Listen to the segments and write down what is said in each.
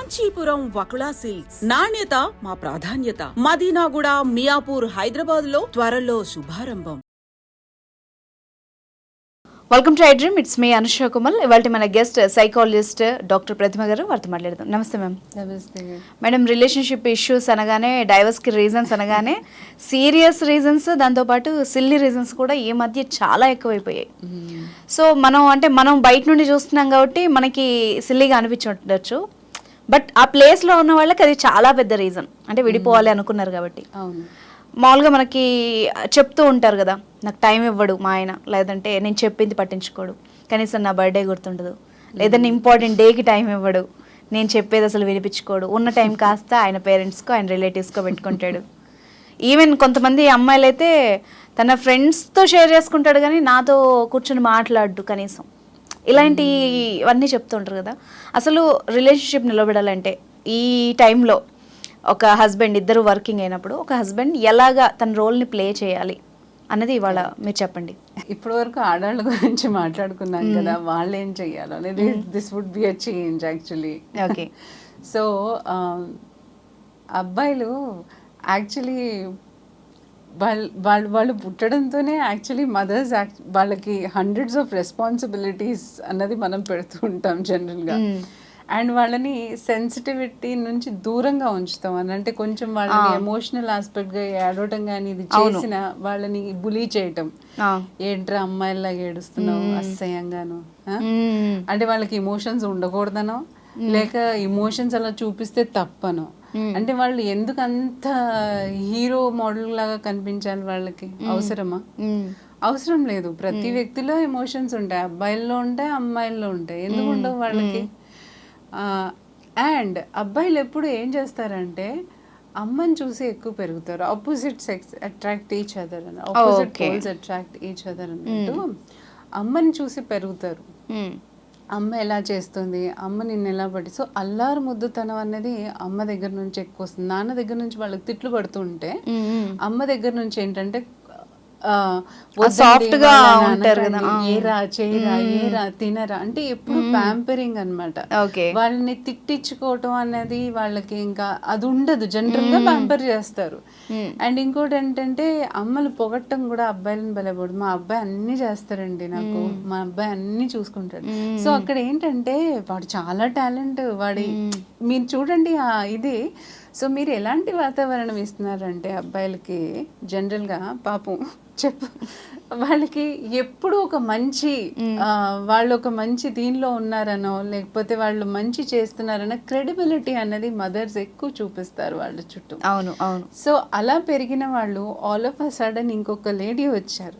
Kanchipuram Vakula silks. నాణ్యత మా ప్రాధాన్యత. మదీనాగూడ మియాపూర్ హైదరాబాద్లో త్వరలో శుభారంభం. వెల్కమ్ టు ఐడ్రీమ్ ఇట్స్ మీ అనుష కుమల్ ఇవాళ మన గెస్ట్ సైకాలజిస్ట్ డాక్టర్ ప్రతిమ గారు వారితో మాట్లాడదాం. నమస్తే మ్యామ్ నమస్తే మేడం రిలేషన్షిప్ ఇష్యూస్ అనగానే డైవర్స్కి రీజన్స్ అనగానే సీరియస్ రీజన్స్ దాంతోపాటు సిల్లీ రీజన్స్ కూడా ఈ మధ్య చాలా ఎక్కువైపోయాయి. సో మనం అంటే మనం బయట నుండి చూస్తున్నాం కాబట్టి మనకి సిల్లీగా అనిపించుండొచ్చు బట్ ఆ ప్లేస్లో ఉన్న వాళ్ళకి అది చాలా పెద్ద రీజన్ అంటే విడిపోవాలి అనుకున్నారు కాబట్టి. మామూలుగా మనకి చెప్తూ ఉంటారు కదా నాకు టైం ఇవ్వడు మా ఆయన లేదంటే నేను చెప్పింది పట్టించుకోడు. కనీసం నా బర్త్డే గుర్తుండదు. లేదంటే ఇంపార్టెంట్ డేకి టైం ఇవ్వడు. నేను చెప్పేది అసలు వినిపించుకోడు. ఉన్న టైం కాస్త ఆయన పేరెంట్స్కో ఆయన రిలేటివ్స్కో పెట్టుకుంటాడు. ఈవెన్ కొంతమంది అమ్మాయిలు అయితే తన ఫ్రెండ్స్తో షేర్ చేసుకుంటాడు కానీ నాతో కూర్చొని మాట్లాడు కనీసం. ఇలాంటి ఇవన్నీ చెప్తుంటారు కదా. అసలు రిలేషన్షిప్ నిలబడాలంటే ఈ టైంలో ఒక హస్బెండ్ ఇద్దరు వర్కింగ్ అయినప్పుడు ఒక హస్బెండ్ ఎలాగా తన రోల్ని ప్లే చేయాలి అన్నది ఇవాళ మీరు చెప్పండి. ఇప్పటి వరకు ఆడవాళ్ళ గురించి మాట్లాడుకున్నాం కదా వాళ్ళు ఏం చెయ్యాలో అనేది this would be a change actually okay so అబ్బాయిలు యాక్చువల్లీ వాళ్ళు వాళ్ళు వాళ్ళు పుట్టడంతోనే యాక్చువల్లీ మదర్స్ వాళ్ళకి హండ్రెడ్స్ ఆఫ్ రెస్పాన్సిబిలిటీస్ అన్నది మనం పెడుతూ ఉంటాం జనరల్గా అండ్ వాళ్ళని సెన్సిటివిటీ నుంచి దూరంగా ఉంచుతాం అని. అంటే కొంచెం వాళ్ళని ఎమోషనల్ ఆస్పెక్ట్గా ఏడవటం కానీ ఇది చేసిన వాళ్ళని బులీ చేయటం. ఏంట్రా అమ్మాయిలాగా ఏడుస్తున్నావు అసహ్యంగాను ఆ? అంటే వాళ్ళకి ఇమోషన్స్ ఉండకూడదనో లేక ఇమోషన్స్ అలా చూపిస్తే తప్పనో. అంటే వాళ్ళు ఎందుకు అంత హీరో మోడల్ లాగా కనిపించాలి వాళ్ళకి? అవసరమా? అవసరం లేదు. ప్రతి వ్యక్తిలో ఎమోషన్స్ ఉంటాయి. అబ్బాయిల్లో ఉంటాయి అమ్మాయిల్లో ఉంటాయి. ఎందుకు ఉండవు వాళ్ళకి? అండ్ అబ్బాయిలు ఎప్పుడు ఏం చేస్తారంటే అమ్మని చూసి ఎక్కువ పెరుగుతారు. Opposite sex attract each other అని. Opposite. Poles attract each other అన్నట్టు అమ్మని చూసి పెరుగుతారు. అమ్మ ఎలా చేస్తుంది? అమ్మ నిన్ను ఎలా పట్టి? సో అల్లారు ముద్దుతనం అనేది అమ్మ దగ్గర నుంచి ఎక్కువ వస్తుంది. నాన్న దగ్గర నుంచి వాళ్ళకి తిట్లు పడుతుంటే అమ్మ దగ్గర నుంచి ఏంటంటే soft గా ఉంటారు కదా. ఏరా చేయరా ఏరా తినరా అంటే ఎప్పుడు ప్యాంపరింగ్ అన్నమాట. ఓకే. వాళ్ళని తిట్టించుకోవటం అనేది వాళ్ళకి ఇంకా అది ఉండదు. జనరల్గా ప్యాంపర్ చేస్తారు. అండ్ ఇంకోటి ఏంటంటే అమ్మలు పొగట్టం కూడా అబ్బాయిలను బలపడు మా అబ్బాయి అన్ని చేస్తారండి నాకు. మా అబ్బాయి అన్ని చూసుకుంటాడు. సో అక్కడ ఏంటంటే వాడు చాలా టాలెంట్. వాడి మీరు చూడండి ఆ ఇది. సో మీరు ఎలాంటి వాతావరణం ఇస్తున్నారంటే అబ్బాయిలకి? జనరల్గా పాపం. చెప్పు. వాళ్ళకి ఎప్పుడు ఒక మంచి వాళ్ళు ఒక మంచి దీనిలో ఉన్నారనో లేకపోతే వాళ్ళు మంచి చేస్తున్నారనో క్రెడిబిలిటీ అనేది మదర్స్ ఎక్కువ చూపిస్తారు వాళ్ళ చుట్టూ. అవును అవును. సో అలా పెరిగిన వాళ్ళు ఆల్ ఆఫ్ అ సడన్ ఇంకొక లేడీ వచ్చారు.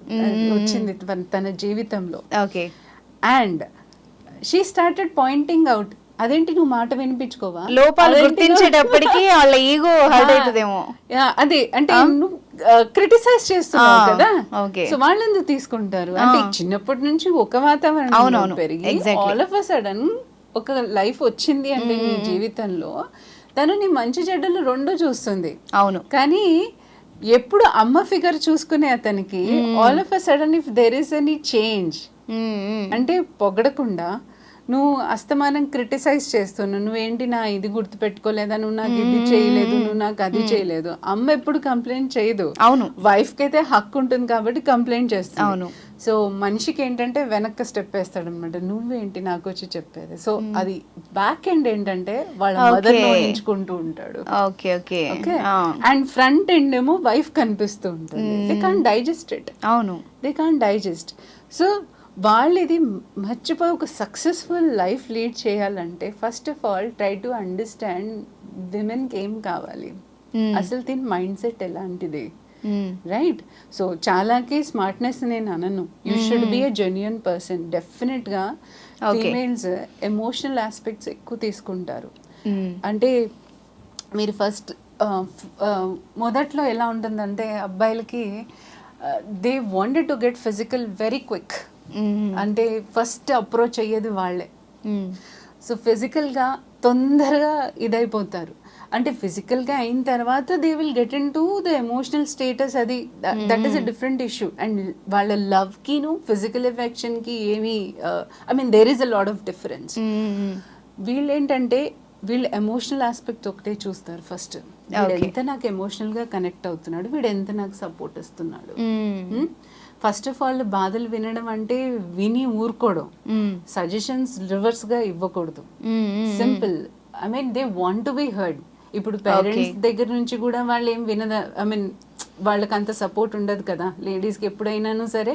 వచ్చింది తన- జీవితంలో. Okay. And she started pointing out అదేంటి నువ్వు మాట వినిపించుకోవా? లోపాలు గుర్తించేటప్పటికి వాళ్ళ ఈగో హర్ట్ అవుతుందేమో. అదే అంటే నువ్వు క్రిటిసైజ్ చేస్తున్నావు ఆ, కదా. సో వాళ్ళు ఎందుకు తీసుకుంటారు? అంటే చిన్నప్పటి నుంచి ఒక వాతావరణం పెరిగి. ఆల్ ఆఫ్ అ సడన్ ఒక లైఫ్ వచ్చింది అంటే నీ జీవితంలో తను నీ మంచి చెడ్డలు రెండూ చూస్తుంది. అవును. కానీ ఎప్పుడు అమ్మ ఫిగర్ చూసుకునే అతనికి all of a sudden if there is any change. అంటే పొగడకుండా నువ్వు అస్తమానం క్రిటిసైజ్ చేస్తున్నావు. నువ్వేంటి నా ఇది గుర్తుపెట్టుకోలేదా? నువ్వు నాకు ఇది చేయలేదు. నువ్వు నాకు అది చేయలేదు. అమ్మ ఎప్పుడు కంప్లైంట్ చేయదు. అవును. వైఫ్కి అయితే హక్కు ఉంటుంది కాబట్టి కంప్లైంట్ చేస్తుంది. అవును. సో మనిషికి ఏంటంటే వెనక్కి స్టెప్ వేస్తాడు అనమాట నువ్వేంటి నాకు వచ్చి చెప్పేది? సో అది బ్యాక్ ఎండ్ ఏంటంటే వాళ్ళ మదర్. ఎంచుకుంటూ ఉంటాడు. Okay okay. Okay? And front end ఏమో వైఫ్ కనిపిస్తూ ఉంటుంది. దే కాన్ డైజెస్ట్ ఇట్ అవును. దే కాన్ డైజెస్ట్ సో వాళ్ళు ఇది మర్చిపోయి ఒక సక్సెస్ఫుల్ లైఫ్ లీడ్ చేయాలంటే first of all try to understand విమెన్కి ఏం కావాలి Hmm. అసలు దీని మైండ్ సెట్ ఎలాంటిది. రైట్ సో చాలాకి స్మార్ట్నెస్ నేను అనను you should be a genuine person డెఫినెట్గా. ఫీమేల్స్ ఎమోషనల్ ఆస్పెక్ట్స్ ఎక్కువ తీసుకుంటారు మ్మ్. అంటే మీరు ఫస్ట్ మొదట్లో ఎలా ఉంటుందంటే అబ్బాయిలకి they wanted to get physical very quick. అంటే ఫస్ట్ అప్రోచ్ అయ్యేది వాళ్ళే. సో ఫిజికల్గా తొందరగా ఇదైపోతారు. అంటే ఫిజికల్గా అయిన తర్వాత they will get in to the emotional status అది that is a different issue and వాళ్ళ లవ్కిను ఫిజికల్ ఎఫెక్షన్కి ఏమి I mean there is a lot of difference hmm. వీళ్ళేంటంటే వీళ్ళు ఎమోషనల్ ఆస్పెక్ట్ ఒకటే చూస్తారు ఫస్ట్. ఎంత నాకు ఎమోషనల్గా కనెక్ట్ అవుతున్నాడు వీడు ఎంత నాకు సపోర్ట్ ఇస్తున్నాడు. మ్మ్. ఫస్ట్ ఆఫ్ ఆల్ బాధలు వినడం అంటే విని ఊరుకోవడం. సజెషన్స్ రివర్స్గా ఇవ్వకూడదు. Simple I mean they want to be heard ఇప్పుడు పేరెంట్స్ దగ్గర నుంచి కూడా వాళ్ళు ఏం వినద ఐ మీన్ వాళ్ళకి అంత సపోర్ట్ ఉండదు కదా. లేడీస్కి ఎప్పుడైనాను సరే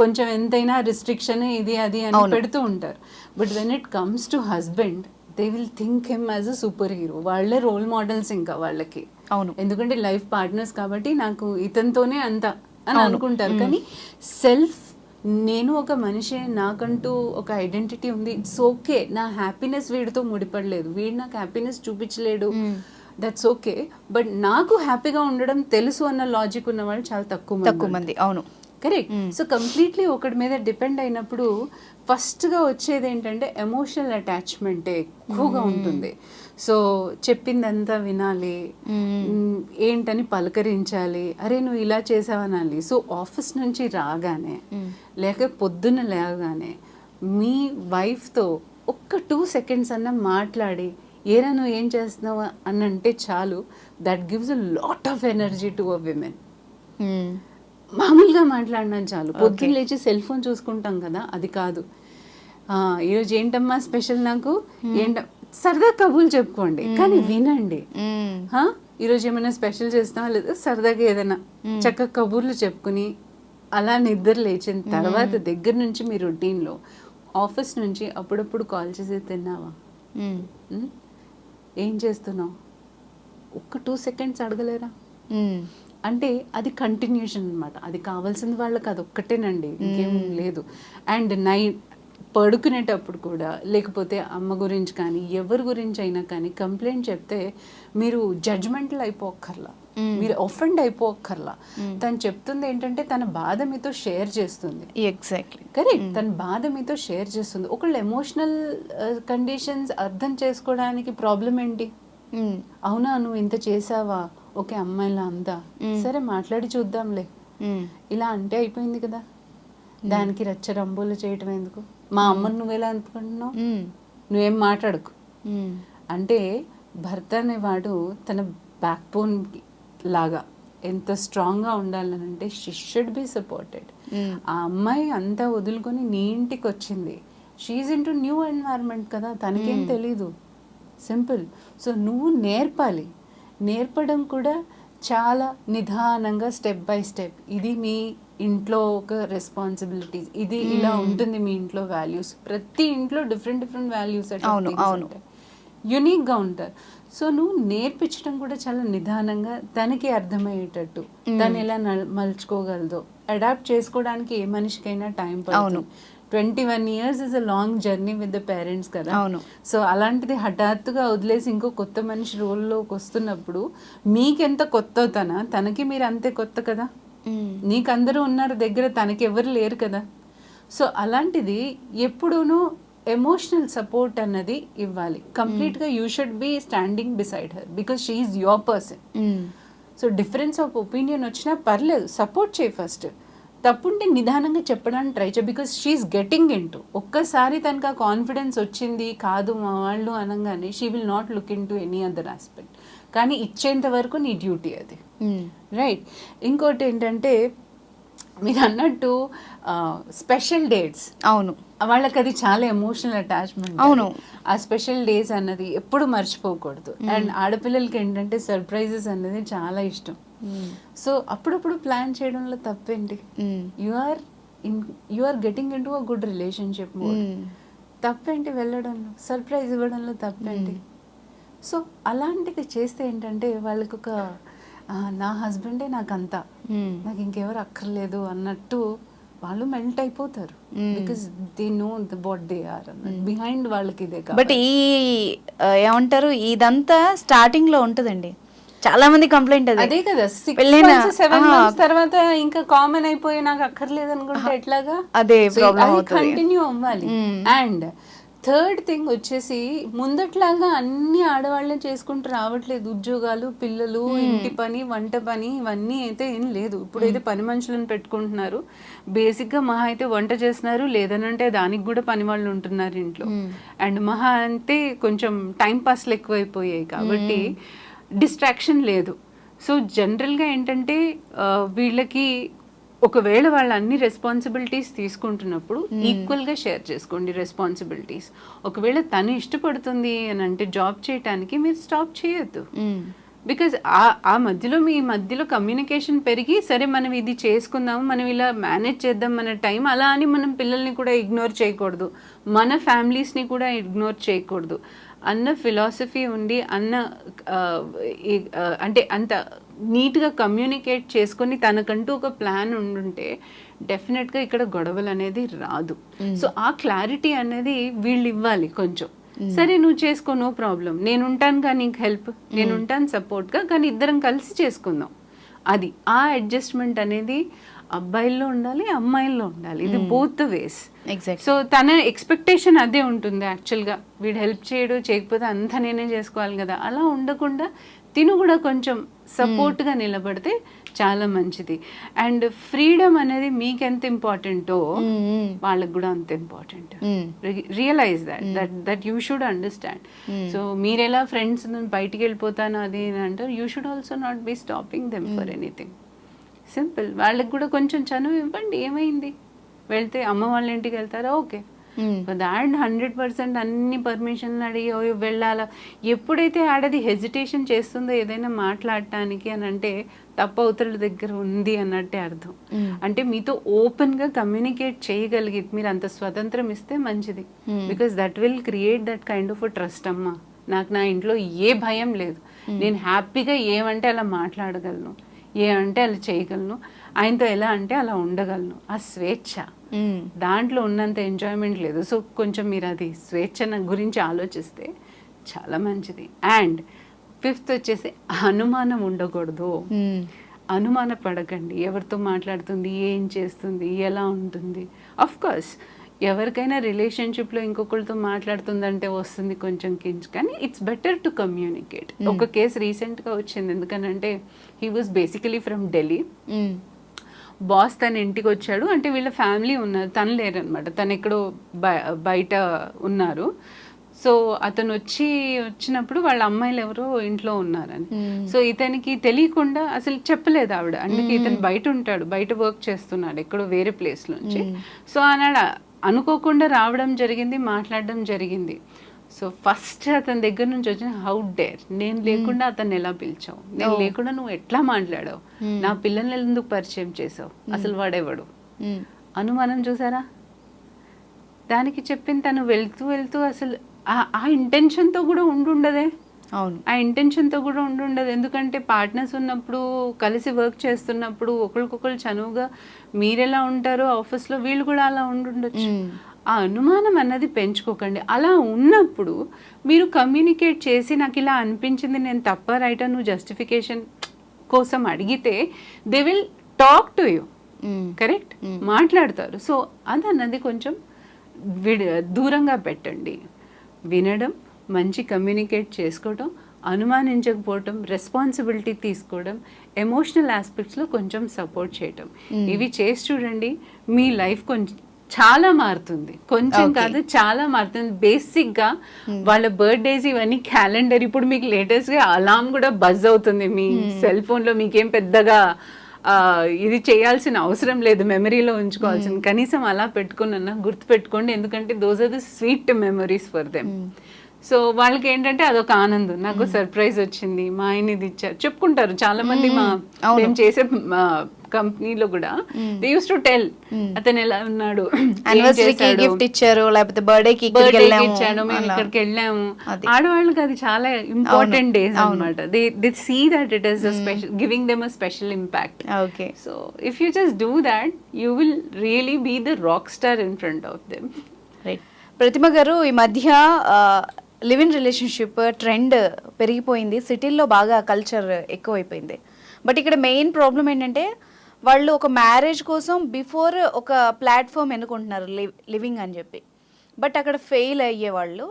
కొంచెం ఎంతైనా రిస్ట్రిక్షన్ ఇది అది అని పెడుతూ ఉంటారు. But when it comes to husband they will think him as a super hero వాళ్ళే రోల్ మోడల్స్ ఇంకా వాళ్ళకి. అవును. ఎందుకంటే లైఫ్ పార్ట్నర్స్ కాబట్టి నాకు ఇతనితోనే అంత అని అనుకుంటారు. కానీ సెల్ఫ్ నేను ఒక మనిషి నాకంటూ ఒక ఐడెంటిటీ ఉంది. It's okay. నా హ్యాపీనెస్ వీడితో ముడిపడలేదు. వీడు నాకు హ్యాపీనెస్ చూపించలేడు. That's okay. బట్ నాకు హ్యాపీగా ఉండడం తెలుసు అన్న లాజిక్ ఉన్న వాళ్ళు చాలా తక్కువ తక్కువ మంది. అవును. కరెక్ట్. సో కంప్లీట్లీ ఒకటి మీద డిపెండ్ అయినప్పుడు ఫస్ట్గా వచ్చేది ఏంటంటే ఎమోషనల్ అటాచ్మెంట్ ఎక్కువగా ఉంటుంది. సో చెప్పిందంతా వినాలి. ఏంటని పలకరించాలి. అరే నువ్వు ఇలా చేసావనాలి. సో ఆఫీస్ నుంచి రాగానే లేక పొద్దున్న లేవగానే మీ వైఫ్తో ఒక్క టూ సెకండ్స్ అన్న మాట్లాడి ఏరా నువ్వు ఏం చేస్తున్నావు? అని అంటే చాలు. That gives a lot of energy to a women hmm. మామూలుగా మాట్లాడినాను చాలు. పొద్దున్న లేచి సెల్ ఫోన్ చూసుకుంటాం కదా అది కాదు. ఈరోజు ఏంటమ్మా స్పెషల్ నాకు? ఏంట సరదా కబుర్లు చెప్పుకోండి కానీ వినండి? ఈరోజు ఏమైనా స్పెషల్ చేస్తావా లేదా? సరదాగా ఏదైనా చక్కగా కబుర్లు చెప్పుకుని అలా నిద్ర లేచిన తర్వాత దగ్గర నుంచి మీ రొటీన్లో ఆఫీస్ నుంచి అప్పుడప్పుడు కాల్ చేసి తిన్నావా? ఏం చేస్తున్నావు? ఒక్క టూ సెకండ్స్ అడగలేరా. అంటే అది కంటిన్యూషన్ అన్నమాట. అది కావాల్సింది వాళ్ళకి అది ఒక్కటేనండి. ఇంకేం లేదు. అండ్ నైట్ పడుకునేటప్పుడు కూడా లేకపోతే అమ్మ గురించి కానీ ఎవరి గురించి అయినా కానీ కంప్లైంట్ చెప్తే మీరు జడ్జ్మెంటల్ అయిపోక్కర్లా. మీరు ఒఫెండ్ అయిపోక్కర్లా. తను చెప్తుంది ఏంటంటే తన బాధ మీతో షేర్ చేస్తుంది. ఎగ్జాక్ట్లీ కరెక్ట్ తన బాధ మీతో షేర్ చేస్తుంది. ఒకళ్ళు ఎమోషనల్ కండిషన్స్ అర్థం చేసుకోవడానికి ప్రాబ్లం ఏంటి. అవునా నువ్వు ఇంత చేసావా? ఓకే అమ్మాయిలా అందా? సరే మాట్లాడి చూద్దాంలే. ఇలా అంటే అయిపోయింది కదా. దానికి రచ్చ రంబోలు చేయటం ఎందుకు? మా అమ్మని నువ్వెలా అనుకుంటున్నావు. నువ్వేం మాట్లాడకు. అంటే భర్త అనేవాడు తన బ్యాక్ బోన్ లాగా ఎంత స్ట్రాంగ్గా ఉండాలని అంటే షీ షుడ్ బి సపోర్టెడ్. ఆ అమ్మాయి అంతా వదులుకొని నీ ఇంటికి వచ్చింది. She in to new environment కదా తనకేం తెలీదు. సింపుల్ సో నువ్వు నేర్పాలి. నేర్పడం కూడా చాలా నిదానంగా స్టెప్ బై స్టెప్ ఇది మీ ఇంట్లో ఒక రెస్పాన్సిబిలిటీస్ ఇది ఇలా ఉంటుంది మీ ఇంట్లో వాల్యూస్ ప్రతి ఇంట్లో డిఫరెంట్ డిఫరెంట్ వాల్యూస్ అవును, అవును. యునిక్గా ఉంటారు. సో నువ్వు నేర్పించడం కూడా చాలా నిదానంగా తనకి అర్థమయ్యేటట్టు. తను ఎలా మలుచుకోగలదో. అడాప్ట్ చేసుకోవడానికి ఏ మనిషికైనా టైం. పడుతుంది. Twenty one years is a long journey with the parents కదా. అవును. సో అలాంటిది హఠాత్తుగా వదిలేసి ఇంకో కొత్త మనిషి రోల్లోకి వస్తున్నప్పుడు మీకెంత కొత్త తన తనకి మీరు అంతే కొత్త కదా. నీకు అందరూ ఉన్నారు దగ్గర తనకి ఎవరు లేరు కదా. సో అలాంటిది ఎప్పుడూనూ ఎమోషనల్ సపోర్ట్ అన్నది ఇవ్వాలి. కంప్లీట్గా you should be standing beside her because she is your person. So difference of opinion వచ్చినా పర్లేదు సపోర్ట్ చేయి ఫస్ట్ తప్పుంటే నిదానంగా చెప్పడానికి ట్రై చేయి because she's getting in to ఒక్కసారి తనకు ఆ కాన్ఫిడెన్స్ వచ్చింది కాదు మా వాళ్ళు అనగానే she will not look in to any other aspect కానీ ఇచ్చేంత వరకు నీ డ్యూటీ అది. రైట్ ఇంకోటి ఏంటంటే మీరు అన్నట్టు స్పెషల్ డేట్స్ అవును. వాళ్ళకి అది చాలా ఎమోషనల్ అటాచ్మెంట్ అవును. ఆ స్పెషల్ డేస్ అన్నది ఎప్పుడు మర్చిపోకూడదు. అండ్ ఆడపిల్లలకి ఏంటంటే సర్ప్రైజెస్ అనేది చాలా ఇష్టం. మ్మ్. సో అప్పుడప్పుడు ప్లాన్ చేయడంలో తప్పేంటి. You are in you are getting in to a good relationship. తప్పేంటి వెళ్ళడంలో? సర్ప్రైజ్ ఇవ్వడంలో తప్పేంటి? సో అలాంటిది చేస్తే ఏంటంటే వాళ్ళకి ఒక "ఆ, నా హస్బెండే నాకు అంతా మ్మ్. నాకు ఇంకెవరు అక్కర్లేదు అన్నట్టు వాళ్ళు మెల్ట్ అయిపోతారు. Because they know the what they are behind వాళ్ళకి ఇదే బట్ ఈ ఏమంటారు ఇదంతా స్టార్టింగ్లో ఉంటదండి చాలా మంది కంప్లైంట్ అదే అదే కదా సెవెన్. మంత్స్ తర్వాత ఇంకా కామన్ అయిపోయి నాకు అక్కర్లేదు అనుకుంటే ఎట్లాగా అదే. కంటిన్యూ అవ్వాలి. అండ్ థర్డ్ థింగ్ వచ్చేసి ముందట్లాగా అన్ని ఆడవాళ్ళే చేసుకుంటూ రావట్లేదు. ఉద్యోగాలు పిల్లలు ఇంటి పని వంట పని ఇవన్నీ అయితే ఏం లేదు. ఇప్పుడు అయితే పని మనుషులను పెట్టుకుంటున్నారు. బేసిక్గా మహా అయితే వంట చేస్తున్నారు. లేదనంటే దానికి కూడా పని వాళ్ళు ఉంటున్నారు ఇంట్లో. అండ్ మహా అంటే కొంచెం టైం పాస్లు ఎక్కువైపోయాయి కాబట్టి డిస్ట్రాక్షన్ లేదు. సో జనరల్గా ఏంటంటే వీళ్ళకి ఒకవేళ వాళ్ళు అన్ని రెస్పాన్సిబిలిటీస్ తీసుకుంటున్నప్పుడు ఈక్వల్గా షేర్ చేసుకోండి రెస్పాన్సిబిలిటీస్ ఒకవేళ తను ఇష్టపడుతుంది అని అంటే జాబ్ చేయటానికి మీరు స్టాప్ చేయొద్దు. బికాజ్ ఆ ఆ మధ్యలో మీ మధ్యలో కమ్యూనికేషన్ పెరిగి సరే మనం ఇది చేసుకుందాం మనం ఇలా మేనేజ్ చేద్దాం మన టైం అలా అని మనం పిల్లల్ని కూడా ఇగ్నోర్ చేయకూడదు. మన ఫ్యామిలీస్ని కూడా ఇగ్నోర్ చేయకూడదు. అన్న ఫిలాసఫీ ఉండి అన్న అంటే అంత నీట్గా కమ్యూనికేట్ చేసుకొని తనకంటూ ఒక ప్లాన్ ఉండుంటే డెఫినెట్గా ఇక్కడ గొడవలు అనేది రాదు. సో ఆ క్లారిటీ అనేది వీళ్ళు ఇవ్వాలి కొంచెం. సరే నువ్వు చేసుకో నో ప్రాబ్లం నేను ఉంటానుగా నీకు హెల్ప్ నేను ఉంటాను సపోర్ట్గా కానీ ఇద్దరం కలిసి చేసుకుందాం. అది ఆ అడ్జస్ట్మెంట్ అనేది అబ్బాయిల్లో ఉండాలి అమ్మాయిల్లో ఉండాలి. ఇది బోత్ వేస్ ఎగ్జాక్ట్ సో తన ఎక్స్పెక్టేషన్ అదే ఉంటుంది యాక్చువల్గా వీడు హెల్ప్ చేయడు చేయకపోతే అంతా నేనే చేసుకోవాలి కదా. అలా ఉండకుండా తిను కూడా కొంచెం సపోర్ట్గా నిలబడితే చాలా మంచిది. అండ్ ఫ్రీడమ్ అనేది మీకు ఎంత ఇంపార్టెంటో వాళ్ళకి కూడా అంత important realize that that that you should understand so మీరు ఎలా ఫ్రెండ్స్ బయటికి వెళ్ళిపోతాను అది అంటారు you should also not be stopping them for anything simple. వాళ్ళకి కూడా కొంచెం చనువు ఇవ్వండి ఏమైంది? వెళ్తే అమ్మ వాళ్ళ ఇంటికి వెళ్తారా? ఓకే. దాట్ హండ్రెడ్ పర్సెంట్ అన్ని పర్మిషన్లు అడిగి "ఓ, వెళ్ళాలా? ఎప్పుడైతే ఆడది హెజిటేషన్ చేస్తుందో ఏదైనా మాట్లాడటానికి అని అంటే తప్ప అవతల దగ్గర ఉంది అన్నట్టే అర్థం. అంటే మీతో ఓపెన్గా కమ్యూనికేట్ చేయగలిగి మీరు అంత స్వతంత్రం ఇస్తే మంచిది. Because that will create that kind of trust అమ్మా. నాకు నా ఇంట్లో ఏ భయం లేదు. నేను హ్యాపీగా ఏమంటే అలా మాట్లాడగలను. ఏమంటే అలా చేయగలను. ఆయనతో ఎలా అంటే అలా ఉండగలను. ఆ స్వేచ్ఛ. దాంట్లో ఉన్నంత ఎంజాయ్మెంట్ లేదు. సో కొంచెం మీరు అది స్వేచ్ఛ గురించి ఆలోచిస్తే చాలా మంచిది. అండ్ ఫిఫ్త్ వచ్చేసి అనుమానం ఉండకూడదు. అనుమాన పడకండి. ఎవరితో మాట్లాడుతుంది? ఏం చేస్తుంది? ఎలా ఉంటుంది? అఫ్ కోర్స్ ఎవరికైనా రిలేషన్షిప్లో ఇంకొకరితో మాట్లాడుతుందంటే వస్తుంది కొంచెం కించ్ కానీ ఇట్స్ బెటర్ టు కమ్యూనికేట్ ఒక కేసు రీసెంట్గా వచ్చింది. ఎందుకనంటే he was basically from Delhi boss తన ఇంటికి వచ్చాడు. అంటే వీళ్ళ ఫ్యామిలీ ఉన్నారు తను లేరనమాట తను ఎక్కడో బయ- బయట ఉన్నారు. సో అతను వచ్చి వచ్చినప్పుడు వాళ్ళ అమ్మాయిలు ఎవరో ఇంట్లో ఉన్నారని. సో ఇతనికి తెలియకుండా అసలు చెప్పలేదు ఆవిడ. అందుకే ఇతను బయట ఉంటాడు. బయట వర్క్ చేస్తున్నాడు. ఎక్కడో వేరే ప్లేస్ నుంచి సో ఆనాడు అనుకోకుండా రావడం జరిగింది మాట్లాడడం జరిగింది. సో ఫస్ట్ అతని దగ్గర నుంచి వచ్చిన హౌ డేర్ నేను లేకుండా అతన్ని ఎలా పిలిచావు? నేను లేకుండా నువ్వు ఎట్లా మాట్లాడావు? నా పిల్లల్ని ఎందుకు పరిచయం చేసావు? అసలు వాడేవాడు? అనుమానం చూసారా? దానికి చెప్పిన తను వెళ్తూ వెళ్తూ అసలు ఆ- ఆ ఇంటెన్షన్తో కూడా ఉండుండదే. అవును. ఆ ఇంటెన్షన్తో కూడా ఉండుండదు ఎందుకంటే పార్ట్నర్స్ ఉన్నప్పుడు కలిసి వర్క్ చేస్తున్నప్పుడు ఒకరికొకరు చనువుగా మీరెలా ఉంటారో ఆఫీస్లో వీళ్ళు కూడా అలా ఉండుండొచ్చు ఆ అనుమానం అన్నది పెంచుకోకండి. అలా ఉన్నప్పుడు మీరు కమ్యూనికేట్ చేసి నాకు ఇలా అనిపించింది నేను తప్ప రైటా నువ్వు జస్టిఫికేషన్ కోసం అడిగితే they will talk to you correct మాట్లాడతారు. సో అది అన్నది కొంచెం విడి దూరంగా పెట్టండి. వినడం మంచి కమ్యూనికేట్ చేసుకోవడం అనుమానించకపోవటం రెస్పాన్సిబిలిటీ తీసుకోవడం ఎమోషనల్ ఆస్పెక్ట్స్లో కొంచెం సపోర్ట్ చేయటం. ఇవి చేసి చూడండి మీ లైఫ్ కొంచెం చాలా మారుతుంది. కొంచెం కాదు చాలా మారుతుంది. బేసిక్గా వాళ్ళ బర్త్డేస్ ఇవన్నీ క్యాలెండర్ ఇప్పుడు మీకు లేటెస్ట్గా అలాం కూడా బజ్ అవుతుంది. మీ సెల్ ఫోన్లో మీకేం పెద్దగా ఇది చేయాల్సిన అవసరం లేదు. మెమరీలో ఉంచుకోవాల్సింది. కనీసం అలా పెట్టుకున్నా గుర్తు పెట్టుకోండి ఎందుకంటే those are the sweet memories for them so వాళ్ళకి ఏంటంటే అదొక ఆనందం. నాకు సర్ప్రైజ్ వచ్చింది. మా ఆయన ఇది ఇచ్చారు చెప్పుకుంటారు. చాలా మంది మా మేము. చేసే కంపెనీలో కూడా దే యూస్ టు టెల్ అతను ఎలా ఉన్నాడు గిఫ్ట్ ఇచ్చారు లేకపోతే birthday కి ఇచ్చాడు మేము. ఇక్కడికి వెళ్ళాము. ఆడవాళ్ళకి అది చాలా ఇంపార్టెంట్ డేస్ అవును. అన్నమాట. They they see that it is special giving them a special impact okay so if you just do that you will really be the rock star in front of them right Pratima garu ఈ మధ్య live in relationship trend పెరిగిపోయింది. సిటీల్లో బాగా culture ఎక్కువైపోయింది. But ఇక్కడ main problem ఏంటంటే వాళ్ళు ఒక మ్యారేజ్ కోసం బిఫోర్ ఒక ప్లాట్ఫామ్ ఎన్నుకుంటున్నారు లివ్ లివింగ్ అని చెప్పి. బట్ అక్కడ ఫెయిల్ అయ్యే వాళ్ళు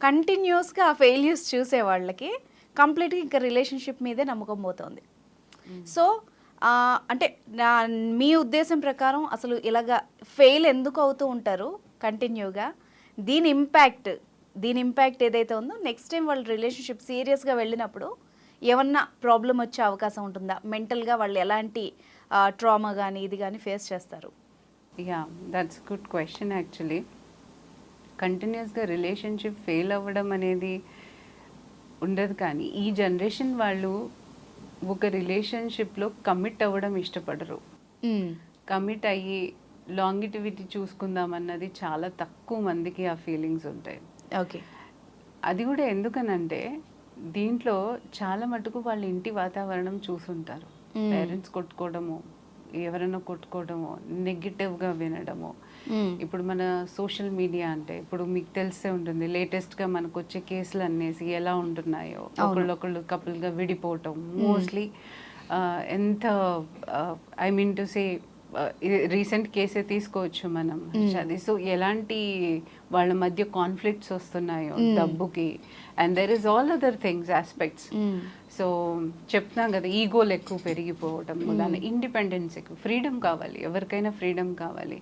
కంటిన్యూస్గా ఆ ఫెయిల్యూస్ చూసే వాళ్ళకి కంప్లీట్గా ఇంకా రిలేషన్షిప్ మీదే నమ్మకం పోతుంది. సో అంటే నా మీ ఉద్దేశం ప్రకారం అసలు ఇలాగా ఫెయిల్ ఎందుకు అవుతూ ఉంటారు కంటిన్యూగా? దీని ఇంపాక్ట్ దీని ఇంపాక్ట్ ఏదైతే ఉందో నెక్స్ట్ టైం వాళ్ళు రిలేషన్షిప్ సీరియస్గా వెళ్ళినప్పుడు ఏమన్నా ప్రాబ్లం వచ్చే అవకాశం ఉంటుందా? మెంటల్గా వాళ్ళు ఎలాంటి ట్రామా కానీ ఇది కానీ ఫేస్ చేస్తారు? Yeah that's good question actually కంటిన్యూస్గా రిలేషన్షిప్ ఫెయిల్ అవ్వడం అనేది ఉండదు కానీ ఈ జనరేషన్ వాళ్ళు ఒక రిలేషన్షిప్లో కమిట్ అవ్వడం ఇష్టపడరు. కమిట్ అయ్యి లాంగిటివిటీ చూసుకుందాం అన్నది చాలా తక్కువ మందికి ఆ ఫీలింగ్స్ ఉంటాయి. ఓకే. అది కూడా ఎందుకనంటే దీంట్లో చాలా మటుకు వాళ్ళ ఇంటి వాతావరణం చూసుంటారు. పేరెంట్స్ కొట్టుకోవడము ఎవరైనా కొట్టుకోవడము నెగిటివ్గా వినడము. ఇప్పుడు మన సోషల్ మీడియా అంటే ఇప్పుడు మీకు తెలిసే ఉంటుంది లేటెస్ట్గా మనకు వచ్చే కేసులు అనేసి ఎలా ఉంటున్నాయో ఒకళ్ళొకళ్ళు కపుల్గా విడిపోవటం. మోస్ట్లీ ఎంత I mean to say recent కేసే తీసుకోవచ్చు మనం అది సో ఎలాంటి వాళ్ళ మధ్య కాన్ఫ్లిక్ట్స్ వస్తున్నాయో డబ్బుకి. And there is all other things aspects so చెప్తున్నాం కదా ఈగోలు ఎక్కువ పెరిగిపోవటం దాని ఇండిపెండెన్స్ ఎక్కువ ఫ్రీడమ్ కావాలి ఎవరికైనా ఫ్రీడమ్ కావాలి.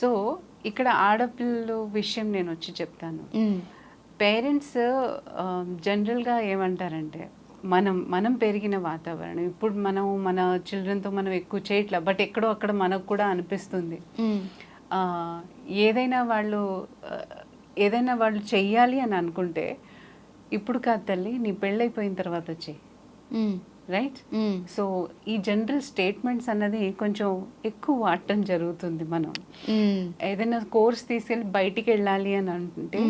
సో ఇక్కడ ఆడపిల్లలు విషయం నేను వచ్చి చెప్తాను. పేరెంట్స్ జనరల్గా ఏమంటారంటే మనం మనం పెరిగిన వాతావరణం. ఇప్పుడు మనం మన చిల్డ్రన్తో మనం ఎక్కువ చేయట్లే బట్ ఎక్కడో అక్కడ మనకు కూడా అనిపిస్తుంది. ఆ, ఏదైనా వాళ్ళు ఏదైనా వాళ్ళు చెయ్యాలి అని అనుకుంటే ఇప్పుడు కాదు తల్లి నీ పెళ్ళైపోయిన తర్వాత చెయ్యి. రైట్ సో ఈ జనరల్ స్టేట్మెంట్స్ అన్నది కొంచెం ఎక్కువ వాడటం జరుగుతుంది మనం. ఏదైనా కోర్స్ తీసుకెళ్ళి బయటికి వెళ్ళాలి అని అంటుంటే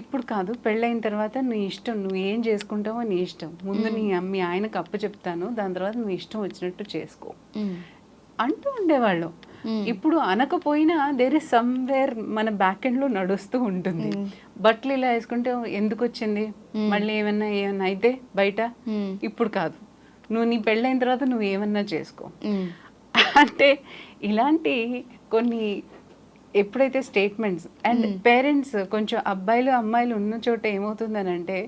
ఇప్పుడు కాదు పెళ్ళైన తర్వాత నీ ఇష్టం నువ్వు ఏం చేసుకుంటావో నీ ఇష్టం. ముందు నీ మీ ఆయనకు అప్పు చెప్తాను దాని తర్వాత నువ్వు ఇష్టం వచ్చినట్టు చేసుకో. అంటూ ఉండేవాళ్ళు. ఇప్పుడు అనకపోయినా దేర్ ఇస్ సమ్వేర్ మన బ్యాక్ ఎండ్లో నడుస్తూ ఉంటుంది. బట్టలు ఇలా వేసుకుంటే ఎందుకు వచ్చింది? మళ్ళీ ఏమన్నా ఏమన్నా అయితే బయట? ఇప్పుడు కాదు. నువ్వు నీ పెళ్ళైన తర్వాత నువ్వు ఏమన్నా చేసుకో. అంటే ఇలాంటి కొన్ని ఎప్పుడైతే స్టేట్మెంట్స్ అండ్ పేరెంట్స్ కొంచెం అబ్బాయిలు అమ్మాయిలు ఉన్న చోట ఏమవుతుందని అంటే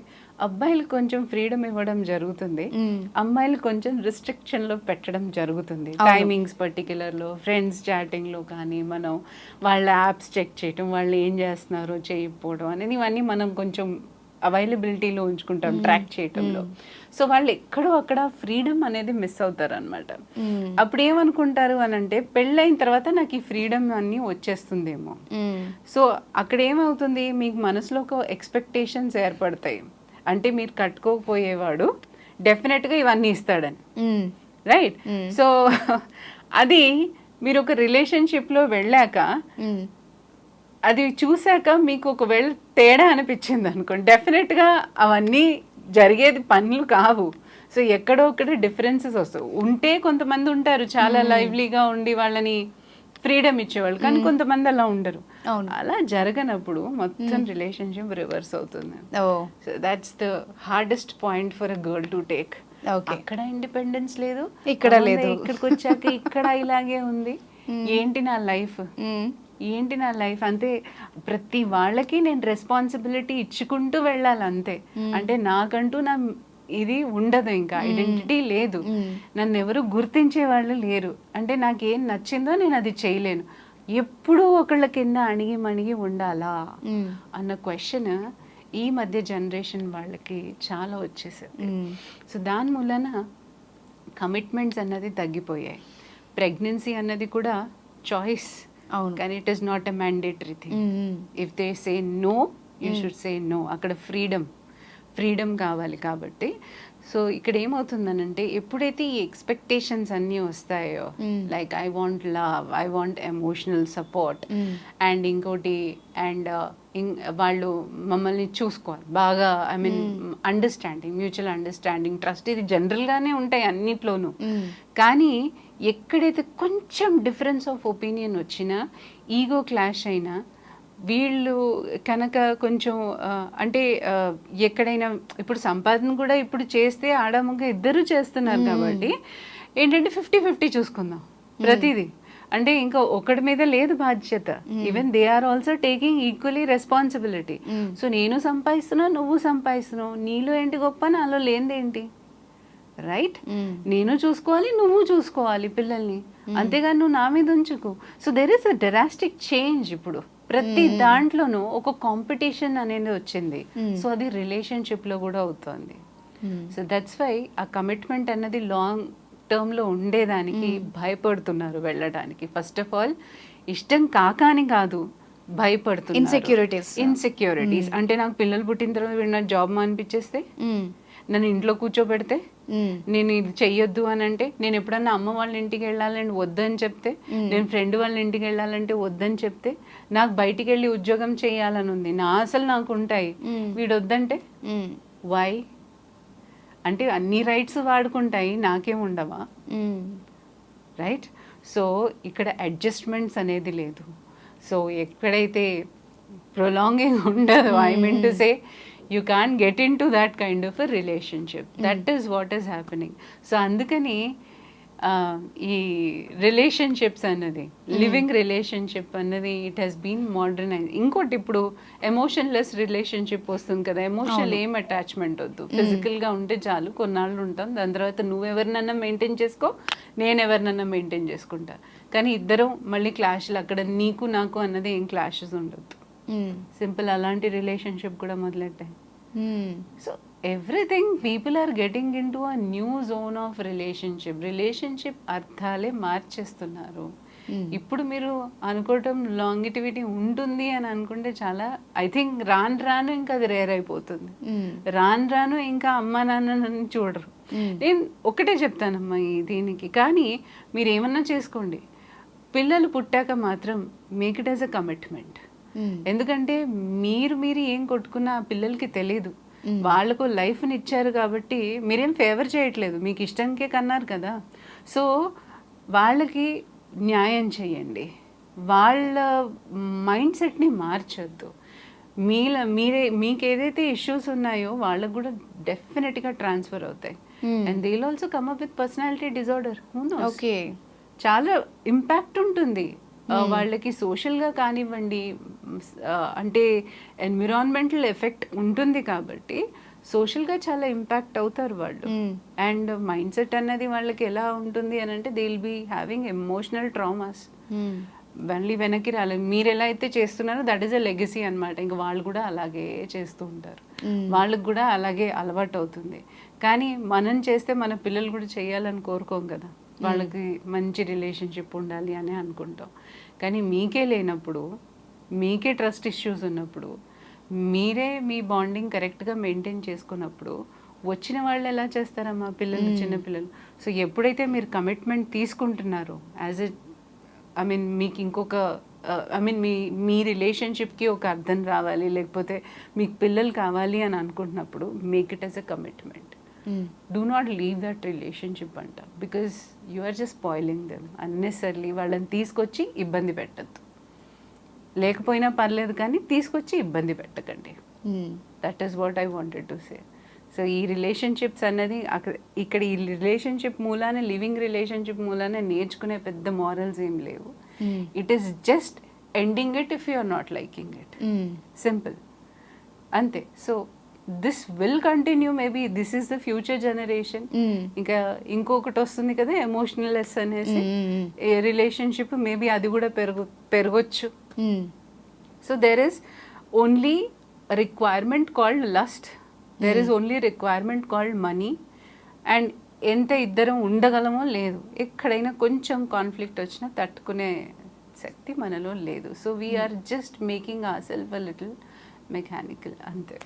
అబ్బాయిలు కొంచెం ఫ్రీడమ్ ఇవ్వడం జరుగుతుంది. అమ్మాయిలు కొంచెం రిస్ట్రిక్షన్లో పెట్టడం జరుగుతుంది. టైమింగ్స్ పర్టికులర్లో ఫ్రెండ్స్ చాటింగ్లో కానీ మనం వాళ్ళ యాప్స్ చెక్ చేయటం వాళ్ళు ఏం చేస్తున్నారో చేయకపోవడం అనేది ఇవన్నీ మనం కొంచెం అవైలబిలిటీలో ఉంచుకుంటాం ట్రాక్ చేయటంలో. సో వాళ్ళు ఎక్కడో అక్కడ ఫ్రీడమ్ అనేది మిస్ అవుతారు అనమాట అప్పుడు ఏమనుకుంటారు అని అంటే పెళ్ళైన తర్వాత నాకు ఈ ఫ్రీడమ్ అన్ని వచ్చేస్తుందేమో. సో అక్కడ ఏమవుతుంది మీకు మనసులో ఒక ఎక్స్పెక్టేషన్స్ ఏర్పడతాయి. అంటే మీరు కట్టుకోకపోయేవాడు డెఫినెట్గా ఇవన్నీ ఇస్తాడని. రైట్? సో అది మీరు ఒక రిలేషన్షిప్లో వెళ్ళాక అది చూశాక మీకు ఒకవేళ తేడా అనిపించింది అనుకోండి. డెఫినెట్గా అవన్నీ జరిగేది పనులు కావు. సో ఎక్కడో ఒకటి డిఫరెన్సెస్ వస్తాయి. ఉంటే కొంతమంది ఉంటారు. చాలా లైవ్లీగా ఉండి వాళ్ళని ఫ్రీడమ్ ఇచ్చేవాళ్ళు. కానీ కొంతమంది అలా ఉండరు. అలా జరగనప్పుడు మొత్తం రిలేషన్షిప్ రివర్స్ అవుతుంది. ఓ. So that's the hardest point for a girl to take. అక్కడ ఇండిపెండెన్స్ లేదు. ఇక్కడ లేదు. ఇక్కడికి వచ్చాక ఇక్కడ ఇలాగే ఉంది. ఏంటి నా లైఫ్ ఏంటి నా లైఫ్? అంతే ప్రతి వాళ్ళకి నేను రెస్పాన్సిబిలిటీ ఇచ్చుకుంటూ వెళ్ళాలి అంతే. అంటే నాకంటూ నా ఇది ఉండదు ఇంకా. ఐడెంటిటీ లేదు. నన్ను ఎవరు గుర్తించే వాళ్ళు లేరు. అంటే నాకేం నచ్చిందో నేను అది చేయలేను. ఎప్పుడూ ఒకళ్ళ కింద అణిగి మణిగి ఉండాలా? అన్న క్వశ్చన్ ఈ మధ్య జనరేషన్ వాళ్ళకి చాలా వచ్చేసింది. సో దాని మూలన కమిట్మెంట్స్ అన్నది తగ్గిపోయాయి. ప్రెగ్నెన్సీ అన్నది కూడా చాయిస్ అవును. కానీ it is not a mandatory thing if they say no you should say no అక్కడ ఫ్రీడమ్ ఫ్రీడమ్ కావాలి కాబట్టి. సో ఇక్కడ ఏమవుతుందనంటే ఎప్పుడైతే ఈ ఎక్స్పెక్టేషన్స్ అన్నీ వస్తాయో like I want love I want emotional support and ఇంకోటి అండ్ వాళ్ళు మమ్మల్ని చూసుకోవాలి. బాగా I mean understanding mutual understanding trust ఇది జనరల్గానే ఉంటాయి అన్నిట్లోనూ. కానీ ఎక్కడైతే కొంచెం డిఫరెన్స్ ఆఫ్ ఒపీనియన్ వచ్చినా ఈగో క్లాష్ అయినా వీళ్ళు కనుక కొంచెం అంటే ఎక్కడైనా ఇప్పుడు సంపాదన కూడా ఇప్పుడు చేస్తే ఆడమగ ఇద్దరు చేస్తున్నారు కాబట్టి ఏంటంటే ఫిఫ్టీ ఫిఫ్టీ చూసుకుందాం ప్రతిదీ. అంటే ఇంకా ఒకటి మీద లేదు బాధ్యత. Even they are also taking equally responsibility so నేను సంపాదిస్తున్నా నువ్వు సంపాదిస్తున్నావు. నీలో ఏంటి గొప్ప నాలో లేనిదేంటి? రైట్ నేను చూసుకోవాలి నువ్వు చూసుకోవాలి పిల్లల్ని. అంతేగాని నువ్వు నా మీద ఉంచుకు. So there is a drastic change ఇప్పుడు. ప్రతి దాంట్లోనూ ఒక కాంపిటీషన్ అనేది వచ్చింది. సో అది రిలేషన్షిప్లో కూడా అవుతుంది. సో దట్స్ వై ఆ కమిట్మెంట్ అన్నది లాంగ్ టర్మ్లో ఉండేదానికి భయపడుతున్నారు వెళ్ళడానికి. ఫస్ట్ ఆఫ్ ఆల్ ఇష్టం కాక అని కాదు భయపడుతున్నారు. Insecurities. ఇన్సెక్యూరిటీస్ అంటే నాకు పిల్లలు పుట్టిన తర్వాత వీడు నాకు జాబ్ మానిపించేస్తే? నన్ను ఇంట్లో కూర్చోబెడితే? నేను ఇది చెయ్యొద్దు అని అంటే నేను ఎప్పుడన్నా అమ్మ వాళ్ళ ఇంటికి వెళ్ళాలని వద్దని చెప్తే నేను ఫ్రెండ్ వాళ్ళ ఇంటికి వెళ్ళాలంటే వద్దని చెప్తే నాకు బయటికి వెళ్ళి ఉద్యోగం చేయాలని ఉంది. నా అసలు నాకు ఉంటాయి. వీడు వద్దంటే వై అంటే అన్ని రైట్స్ వాడుకుంటాయి నాకేం ఉండవా? రైట్ సో ఇక్కడ అడ్జస్ట్మెంట్స్ అనేది లేదు. సో ఎక్కడైతే ప్రొలాంగింగ్ ఉండదు I mean to say you can get in to that kind of relationship that is what is happening so అందుకని ఈ రిలేషన్షిప్స్ అన్నది లివింగ్ రిలేషన్షిప్ అన్నది ఇట్ హెస్ బీన్ మోడర్నైజ్ ఇంకోటి ఇప్పుడు ఎమోషన్లెస్ రిలేషన్షిప్ వస్తుంది కదా ఎమోషనల్ ఏం అటాచ్మెంట్ వద్దు. ఫిజికల్గా ఉంటే చాలు కొన్నాళ్ళు ఉంటాం దాని తర్వాత నువ్వెవరినన్నా మెయింటైన్ చేసుకో నేను ఎవరినన్నా మెయింటైన్ చేసుకుంటా. కానీ ఇద్దరం మళ్ళీ క్లాష్లు అక్కడ నీకు నాకు అన్నది ఏం క్లాషెస్ ఉండొద్దు. సింపుల్ అలాంటి రిలేషన్షిప్ కూడా మొదలెట్టాయి. So everything people are getting in to a new zone of relationship relationship అర్థాలే మార్చేస్తున్నారు. ఇప్పుడు మీరు అనుకోవటం లాంగిటివిటీ ఉంటుంది అని అనుకుంటే చాలా ఐ థింక్ రాను రాను ఇంకా అది రేర్ అయిపోతుంది. రాను రాను ఇంకా అమ్మ నాన్నని చూడరు. నేను ఒకటే చెప్తానమ్మా ఈ దీనికి. కానీ మీరు ఏమన్నా చేసుకోండి. పిల్లలు పుట్టాక మాత్రం make it as a commitment ఎందుకంటే మీరు మీరు ఏం కొట్టుకున్నా ఆ పిల్లలకి తెలియదు వాళ్ళకు లైఫ్ని ఇచ్చారు కాబట్టి మీరేం ఫేవర్ చేయట్లేదు. మీకు ఇష్టంకే కన్నారు కదా. సో వాళ్ళకి న్యాయం చేయండి వాళ్ళ మైండ్ సెట్ని మార్చొద్దు. మీల మీరే మీకు ఏదైతే ఇష్యూస్ ఉన్నాయో వాళ్ళకు కూడా డెఫినెట్గా ట్రాన్స్ఫర్ అవుతాయి. And they'll also come up with personality disorder okay చాలా ఇంపాక్ట్ ఉంటుంది. వాళ్ళకి సోషల్గా కానివ్వండి అంటే ఎన్విరాన్మెంటల్ ఎఫెక్ట్ ఉంటుంది కాబట్టి సోషల్గా చాలా ఇంపాక్ట్ అవుతారు వాళ్ళు. అండ్ మైండ్ సెట్ అన్నది వాళ్ళకి ఎలా ఉంటుంది అని అంటే they will be having emotional traumas మళ్ళీ వెనక్కి రాలేదు మీరు ఎలా అయితే చేస్తున్నారో దట్ ఈస్ అ లెగసీ అన్నమాట. ఇంకా వాళ్ళు కూడా అలాగే చేస్తూ ఉంటారు. వాళ్ళకి కూడా అలాగే అలవాటు అవుతుంది. కానీ మనం చేస్తే మన పిల్లలు కూడా చేయాలని కోరుకోం కదా. వాళ్ళకి మంచి రిలేషన్షిప్ ఉండాలి అని అనుకుంటాం. కానీ మీకే లేనప్పుడు మీకే ట్రస్ట్ ఇష్యూస్ ఉన్నప్పుడు మీరే మీ బాండింగ్ కరెక్ట్గా మెయింటైన్ చేసుకున్నప్పుడు వచ్చిన వాళ్ళు ఎలా చేస్తారమ్మా పిల్లలు చిన్న పిల్లలు? సో ఎప్పుడైతే మీరు కమిట్మెంట్ తీసుకుంటున్నారో యాజ్ ఎ ఐ మీన్ మీకు ఇంకొక ఐ మీన్ మీ మీ రిలేషన్షిప్కి ఒక అర్థం రావాలి లేకపోతే మీకు పిల్లలు కావాలి అని అనుకుంటున్నప్పుడు make it as a commitment do not leave that relationship అంట. Because you are just spoiling them unnecessarily వాళ్ళని తీసుకొచ్చి ఇబ్బంది పెట్టద్దు. లేకపోయినా పర్లేదు కానీ తీసుకొచ్చి ఇబ్బంది పెట్టకండి. That is what I wanted to say so ఈ రిలేషన్షిప్స్ అన్నది అక్కడ ఇక్కడ ఈ రిలేషన్షిప్ మూలానే లివింగ్ రిలేషన్షిప్ మూలానే నేర్చుకునే పెద్ద మారల్స్ ఏం లేవు. It is just ending it if you are not liking it simple అంతే. So this will continue maybe this is the future generation ఇంకా ఇంకొకటి వస్తుంది కదా ఎమోషనల్ లెస్ అనేసి రిలేషన్షిప్ మేబీ అది కూడా పెరుగు పెరగొచ్చు. So there is only requirement called lust there is only requirement called money and ఎంత ఇద్దరం ఉండగలమో లేదు. ఎక్కడైనా కొంచెం కాన్ఫ్లిక్ట్ వచ్చినా తట్టుకునే శక్తి మనలో లేదు. So we're just making a self a little mechanical అంతే.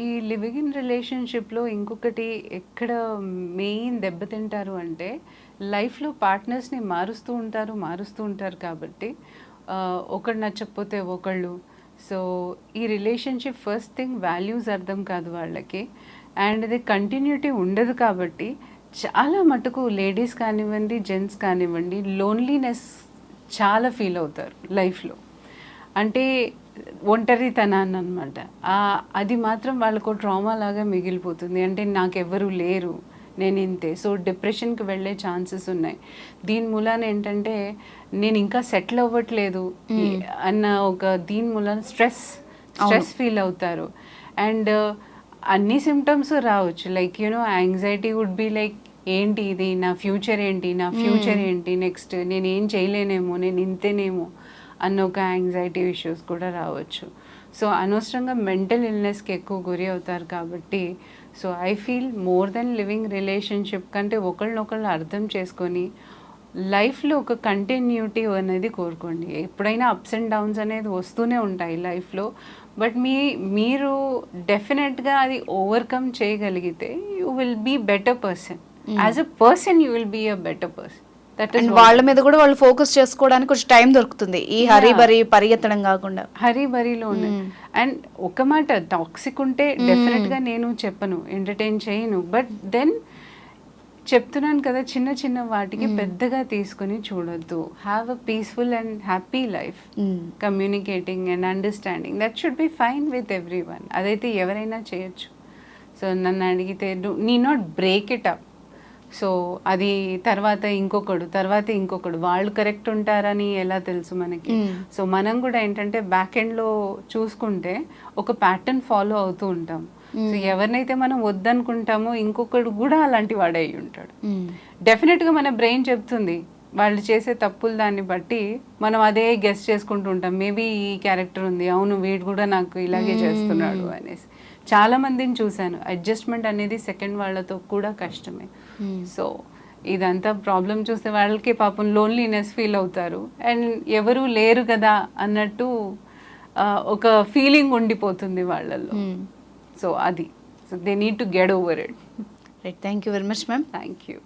ఈ లివింగ్ ఇన్ రిలేషన్షిప్లో ఇంకొకటి ఎక్కడ మెయిన్ దెబ్బతింటారు అంటే లైఫ్లో పార్ట్నర్స్ని మారుస్తూ ఉంటారు మారుస్తూ ఉంటారు కాబట్టి ఒకరు నచ్చకపోతే ఒకళ్ళు. సో ఈ రిలేషన్షిప్ ఫస్ట్ థింగ్ వాల్యూస్ అర్థం కాదు వాళ్ళకి. అండ్ ఇది కంటిన్యూటీ ఉండదు కాబట్టి చాలా మటుకు లేడీస్ కానివ్వండి జెంట్స్ కానివ్వండి లోన్లీనెస్ చాలా ఫీల్ అవుతారు లైఫ్లో. అంటే ఒంటరితనాన్ని అనమాట అది మాత్రం వాళ్ళకు ట్రామా లాగా మిగిలిపోతుంది. అంటే నాకెవ్వరూ లేరు. నేను ఇంతే సో డిప్రెషన్కి వెళ్ళే ఛాన్సెస్ ఉన్నాయి. దీని మూలాన ఏంటంటే నేను ఇంకా సెటిల్ అవ్వట్లేదు. అన్న ఒక దీని మూలాన స్ట్రెస్ స్ట్రెస్ ఫీల్ అవుతారు. అండ్ అన్ని సిమ్టమ్స్ రావచ్చు. Like you know anxiety would be like ఏంటి ఇది? నా ఫ్యూచర్ ఏంటి? నా ఫ్యూచర్ ఏంటి? నెక్స్ట్ నేను ఏం చేయలేనేమో? నేను ఇంతేనేమో అన్న ఒక యాంగ్జైటీ ఇష్యూస్ కూడా రావచ్చు. సో అనవసరంగా మెంటల్ ఇల్నెస్కి ఎక్కువ గురి అవుతారు కాబట్టి so I feel more than living relationship కంటే ఒకళ్ళనొకళ్ళు అర్థం చేసుకొని లైఫ్లో ఒక కంటిన్యూటీ అనేది కోరుకోండి. ఎప్పుడైనా అప్స్ అండ్ డౌన్స్ అనేది వస్తూనే ఉంటాయి లైఫ్లో బట్ మీ మీరు డెఫినెట్గా అది ఓవర్కమ్ చేయగలిగితే you will be better person as a person you will be a better person and వాళ్ళ మీద కూడా వాళ్ళు ఫోకస్ చేసుకోవడానికి కొంచెం టైం దొరుకుతుంది. ఈ హరీ బరీ పరిగెత్తడం కాకుండా. హరీ బరీలో అండ్ ఒక మాట టాక్సిక్ ఉంటే డెఫినెట్గా నేను చెప్పను ఎంటర్టైన్ చేయను. బట్ దెన్ చెప్తున్నాను కదా చిన్న చిన్న వాటికి పెద్దగా తీసుకొని చూడొద్దు. Have a peaceful and happy life. Communicating and understanding that should be fine with everyone అదైతే ఎవరైనా చేయొచ్చు. సో నన్ను అడిగితే need not break it up so అది తర్వాత ఇంకొకడు తర్వాత ఇంకొకడు. వాళ్ళు కరెక్ట్ ఉంటారని ఎలా తెలుసు మనకి. సో మనం కూడా ఏంటంటే బ్యాక్ ఎండ్లో చూసుకుంటే ఒక ప్యాటర్న్ ఫాలో అవుతూ ఉంటాం. సో ఎవరినైతే మనం వద్దనుకుంటామో ఇంకొకడు కూడా అలాంటి వాడే అయి ఉంటాడు Mm. డెఫినెట్గా మన బ్రెయిన్ చెప్తుంది వాళ్ళు చేసే తప్పులు దాన్ని బట్టి మనం అదే గెస్ చేసుకుంటూ ఉంటాం. మేబీ ఈ క్యారెక్టర్ ఉంది అవును వీడు కూడా నాకు ఇలాగే చేస్తున్నాడు అనేసి. చాలా మందిని చూశాను. అడ్జస్ట్మెంట్ అనేది సెకండ్ వాళ్ళతో కూడా కష్టమే. సో ఇదంతా ప్రాబ్లం చూస్తే వాళ్ళకి పాపం లోన్లీనెస్ ఫీల్ అవుతారు. అండ్ ఎవరు లేరు కదా అన్నట్టు ఒక ఫీలింగ్ ఉండిపోతుంది వాళ్ళల్లో. సో అది. So they need to get over it right thank you very much ma'am thank you